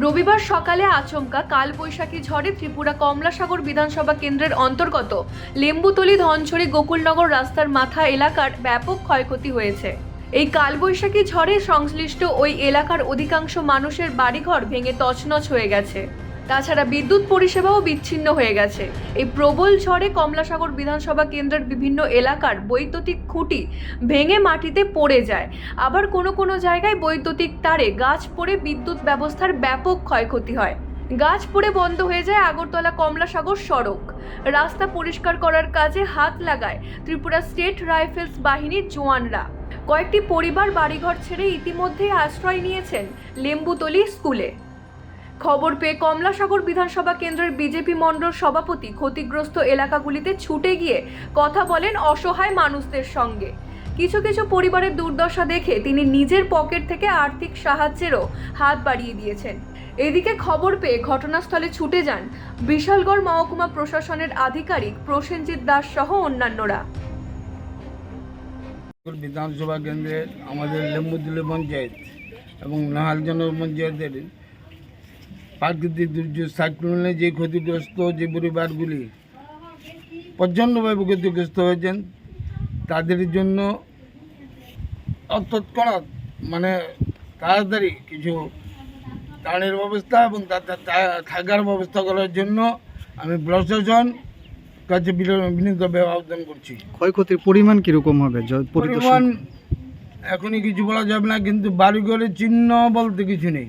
রবিবার সকালে আচমকা কালবৈশাখী ঝড়ে ত্রিপুরা কমলাসাগর বিধানসভা কেন্দ্রের অন্তর্গত লেম্বুতলি ধনছড়ি গোকুলনগর রাস্তার মাথা এলাকার ব্যাপক ক্ষয়ক্ষতি হয়েছে। এই কালবৈশাখী ঝড়ে সংশ্লিষ্ট ওই এলাকার অধিকাংশ মানুষের বাড়িঘর ভেঙে তছনছ হয়ে গেছে। তাছাড়া বিদ্যুৎ পরিষেবাও বিচ্ছিন্ন হয়ে গেছে। এই প্রবল ঝড়ে কমলাসাগর বিধানসভা কেন্দ্রের বিভিন্ন এলাকার বৈদ্যুতিক খুঁটি ভেঙে মাটিতে পড়ে যায়। আবার কোনো কোনো জায়গায় বৈদ্যুতিক তারে গাছ পড়ে বিদ্যুৎ ব্যবস্থার ব্যাপক ক্ষয়ক্ষতি হয়। গাছ পড়ে বন্ধ হয়ে যায় আগরতলা কমলাসাগর সড়ক। রাস্তা পরিষ্কার করার কাজে হাত লাগায় ত্রিপুরা স্টেট রাইফেলস বাহিনীর জোয়ানরা কয়েকটি পরিবার বাড়িঘর ছেড়ে ইতিমধ্যেই আশ্রয় নিয়েছেন লেম্বুতলি স্কুলে। খবর পেয়ে কমলাসাগর বিধানসভা কেন্দ্রের বিজেপি মণ্ডল সভাপতি ক্ষতিগ্রস্ত এলাকাগুলিতে ছুটে গিয়ে কথা বলেন অসহায় মানুষদের সঙ্গে। কিছু কিছু পরিবারের দুর্দশা দেখে তিনি নিজের পকেট থেকে আর্থিক সাহায্যেরও হাত বাড়িয়ে দিয়েছেন। এদিকে খবর পেয়ে ঘটনাস্থলে ছুটে যান বিশালগড় মহকুমা প্রশাসনের আধিকারিক প্রসেনজিৎ দাস সহ অন্যান্যরা। বিধানসভা কেন্দ্রের আমাদের লেম্বুদুলি পঞ্চায়েত এবং নাহালজন পঞ্চায়েতের প্রাকৃতিক দুর্যোগ সাইক্লোনে যে ক্ষতিগ্রস্ত যে পরিবারগুলি প্রচণ্ডভাবে ক্ষতিগ্রস্ত হয়েছেন তাদের জন্য তৎক্ষণাৎ মানে তাড়াতাড়ি কিছু ত্রাণের ব্যবস্থা এবং থাকার ব্যবস্থা করার জন্য আমি প্রশাসন কাছে বিনীতভাবে আবেদন করছি। ক্ষয়ক্ষতির পরিমাণ কীরকম হবে? পরিমাণ এখনই কিছু বলা যাবে না কিন্তু বাড়িঘরের চিহ্ন বলতে কিছু নেই।